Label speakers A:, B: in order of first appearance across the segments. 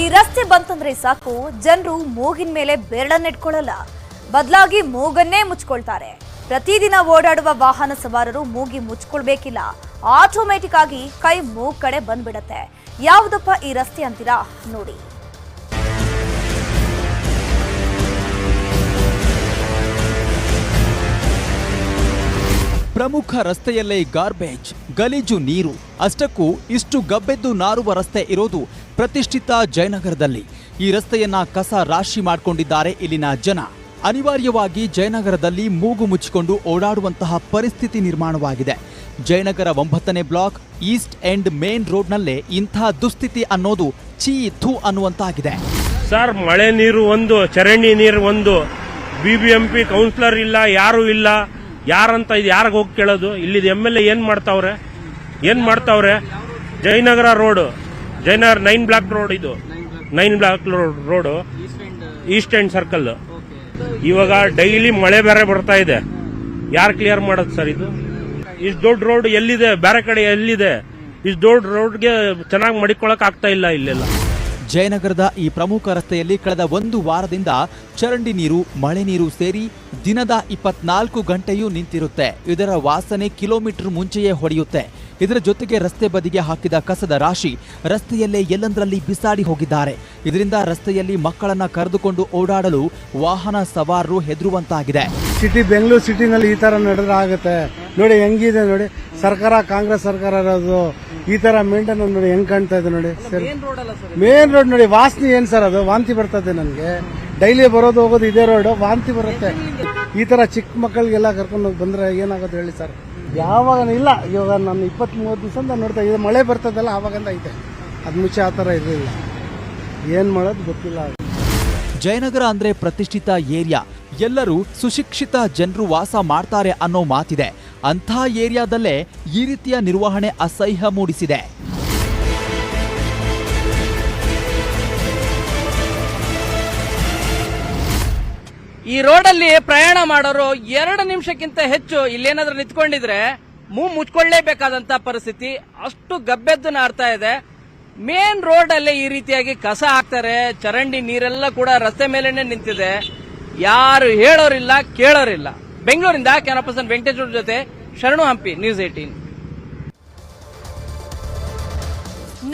A: ಈ ರಸ್ತೆ ಬಂತಂದ್ರೆ ಸಾಕು, ಜನರು ಮೂಗಿನ ಮೇಲೆ ಬೆರಳನ್ನಿಟ್ಕೊಳ್ಳಲ್ಲ ಬದಲಾಗಿ ಮೂಗನ್ನೇ ಮುಚ್ಕೊಳ್ತಾರೆ. ಪ್ರತಿದಿನ ಓಡಾಡುವ ವಾಹನ ಸವಾರರು ಮೂಗಿ ಮುಚ್ಕೊಳ್ಬೇಕಿಲ್ಲ. ಆಟೋಮೆಟಿಕ್ ಆಗಿ ಕೈ ಮೂಗ್ ಕಡೆ ಬಂದ್ಬಿಡತ್ತೆ. ಯಾವುದಪ್ಪ ಈ ರಸ್ತೆ ಅಂತೀರಾ? ನೋಡಿ.
B: ಪ್ರಮುಖ ರಸ್ತೆಯಲ್ಲೇ ಗಾರ್ಬೇಜ್ ಗಲೀಜು ನೀರು. ಅಷ್ಟಕ್ಕೂ ಇಷ್ಟು ಗಬ್ಬೆದ್ದು ನಾರುವ ರಸ್ತೆ ಇರೋದು ಪ್ರತಿಷ್ಠಿತ ಜಯನಗರದಲ್ಲಿ ಈ ರಸ್ತೆಯನ್ನ ಕಸ ರಾಶಿ ಮಾಡಿಕೊಂಡಿದ್ದಾರೆ ಇಲ್ಲಿನ ಜನ. ಅನಿವಾರ್ಯವಾಗಿ ಜಯನಗರದಲ್ಲಿ ಮೂಗು ಮುಚ್ಚಿಕೊಂಡು ಓಡಾಡುವಂತಹ ಪರಿಸ್ಥಿತಿ ನಿರ್ಮಾಣವಾಗಿದೆ. ಜಯನಗರ ಒಂಬತ್ತನೇ ಬ್ಲಾಕ್ ಈಸ್ಟ್ ಎಂಡ್ ಮೇನ್ ರೋಡ್ನಲ್ಲೇ ಇಂಥ ದುಸ್ಥಿತಿ ಅನ್ನೋದು ಚೀ ಥೂ ಅನ್ನುವಂತಾಗಿದೆ.
C: ಸರ್, ಮಳೆ ನೀರು ಒಂದು, ಚರಂಡಿ ನೀರು ಒಂದು. B B M P councillor ಇಲ್ಲ, ಯಾರು ಇಲ್ಲ. ಯಾರಂತ ಇದು ಯಾರಿಗೆ ಹೋಗಿ ಕೇಳೋದು? ಇಲ್ಲಿದ ಎಂ ಎಲ್ ಎ ಏನ್ ಮಾಡ್ತಾವ್ರೆ? ಏನ್ ಮಾಡ್ತಾವ್ರೆ? Jayanagar road. Jayanagar nine block road ಇದು. Nine block road. East end circle ಇವಾಗ ಡೈಲಿ ಮಳೆ ಬೇರೆ ಬರ್ತಾ ಇದೆ. ಯಾರು ಕ್ಲಿಯರ್ ಮಾಡೋದು ಸರ್ ಇದು? ಇಷ್ಟು ದೊಡ್ಡ ರೋಡ್ ಎಲ್ಲಿದೆ? ಬೇರೆ ಕಡೆ ಎಲ್ಲಿದೆ? ಇಷ್ಟು ದೊಡ್ಡ ರೋಡ್ಗೆ ಚೆನ್ನಾಗಿ ಮಡಿಕೊಳಕ್ ಆಗ್ತಾ ಇಲ್ಲ ಇಲ್ಲೆಲ್ಲ.
B: ಜಯನಗರದ ಈ ಪ್ರಮುಖ ರಸ್ತೆಯಲ್ಲಿ ಕಳೆದ ಒಂದು ವಾರದಿಂದ ಚರಂಡಿ ನೀರು ಮಳೆ ನೀರು ಸೇರಿ ದಿನದ ಇಪ್ಪತ್ನಾಲ್ಕು ಗಂಟೆಯೂ ನಿಂತಿರುತ್ತೆ. ಇದರ ವಾಸನೆ ಕಿಲೋಮೀಟರ್ ಮುಂಚೆಯೇ ಹೊಡೆಯುತ್ತೆ. ಇದರ ಜೊತೆಗೆ ರಸ್ತೆ ಬದಿಗೆ ಹಾಕಿದ ಕಸದ ರಾಶಿ ರಸ್ತೆಯಲ್ಲೇ ಎಲ್ಲಂದರಲ್ಲಿ ಬಿಸಾಡಿ ಹೋಗಿದ್ದಾರೆ. ಇದರಿಂದ ರಸ್ತೆಯಲ್ಲಿ ಮಕ್ಕಳನ್ನ ಕರೆದುಕೊಂಡು ಓಡಾಡಲು ವಾಹನ ಸವಾರರು ಹೆದರುವಂತಾಗಿದೆ.
D: ಸಿಟಿ ಬೆಂಗಳೂರು ಸಿಟಿನಲ್ಲಿ ಈ ತರ ನಡೆದ್ರೆ ಆಗುತ್ತೆ. ನೋಡಿ ಹೆಂಗಿದೆ ನೋಡಿ. ಸರ್ಕಾರ ಕಾಂಗ್ರೆಸ್ ಸರ್ಕಾರ ಇರೋದು. ಈ ತರ ಮೇಂಟೈನ್ ನೋಡಿ ಹೆಂಗ್ ಕಾಣ್ತಾ ಇದೆ ನೋಡಿ. ಸರ್. ಮೇನ್ ರೋಡ್ ನೋಡಿ. ವಾಸನೆ ಏನ್ ಸರ್ ಅದು? ವಾಂತಿ ಬರ್ತದೆ ನನಗೆ. ಡೈಲಿ ಬರೋದು ಹೋಗೋದು ಇದೇ ರೋಡ್ ವಾಂತಿ ಬರುತ್ತೆ. ಈ ತರ ಚಿಕ್ಕ ಮಕ್ಕಳಿಗೆಲ್ಲ ಕರ್ಕೊಂಡು ಬಂದ್ರೆ ಏನಾಗುತ್ತೆ ಹೇಳಿ ಸರ್? ಯಾವಾಗ ಇಲ್ಲ. ಇವಾಗ ನಾನು ಇಪ್ಪತ್ತ್ ಮೂವತ್ತು ದಿವಸ ನೋಡ್ತಾ ಇದೆ ಮಳೆ ಬರ್ತದಲ್ಲ ಆವಾಗಂದ ಐತೆ. ಅದ್ ಮುಂಚೆ ಆ ತರ ಇರಲಿಲ್ಲ. ಏನ್ ಮಾಡೋದು ಗೊತ್ತಿಲ್ಲ.
B: ಜಯನಗರ ಅಂದ್ರೆ ಪ್ರತಿಷ್ಠಿತ ಏರಿಯಾ. ಎಲ್ಲರೂ ಸುಶಿಕ್ಷಿತ ಜನರು ವಾಸ ಮಾಡ್ತಾರೆ ಅನ್ನೋ ಮಾತಿದೆ. ಅಂಥ ಏರಿಯಾದಲ್ಲೇ ಈ ರೀತಿಯ ನಿರ್ವಹಣೆ ಅಸಹ್ಯ ಮೂಡಿಸಿದೆ.
E: ಈ ರೋಡಲ್ಲಿ ಪ್ರಯಾಣ ಮಾಡೋರು ಎರಡು ನಿಮಿಷಕ್ಕಿಂತ ಹೆಚ್ಚು ಇಲ್ಲೇನಾದ್ರೂ ನಿಂತ್ಕೊಂಡಿದ್ರೆ ಮೂ ಮುಚ್ಕೊಳ್ಳೇಬೇಕಾದಂತ ಪರಿಸ್ಥಿತಿ. ಅಷ್ಟು ಗಬ್ಬೆದ್ದು ನಾಡ್ತಾ ಇದೆ. ಮೇನ್ ರೋಡ್ ಅಲ್ಲೇ ಈ ರೀತಿಯಾಗಿ ಕಸ ಹಾಕ್ತಾರೆ. ಚರಂಡಿ ನೀರೆಲ್ಲ ಕೂಡ ರಸ್ತೆ ಮೇಲೇನೆ ನಿಂತಿದೆ. ಯಾರು ಹೇಳೋರಿಲ್ಲ, ಕೇಳೋರಿಲ್ಲ. ಬೆಂಗಳೂರಿಂದ ಕ್ಯಾನಪರ್ಸನ್ ಪರ್ಸನ್ ವೆಂಕಟೇಶ್ವರ ಜೊತೆ ಶರಣು ಹಂಪಿ ನ್ಯೂಸ್ ಏಟೀನ್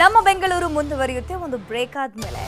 A: ನಮ್ಮ ಬೆಂಗಳೂರು ಮುಂದುವರಿಯುತ್ತೆ. ಒಂದು ಬ್ರೇಕ್ ಆದ್ಮೇಲೆ.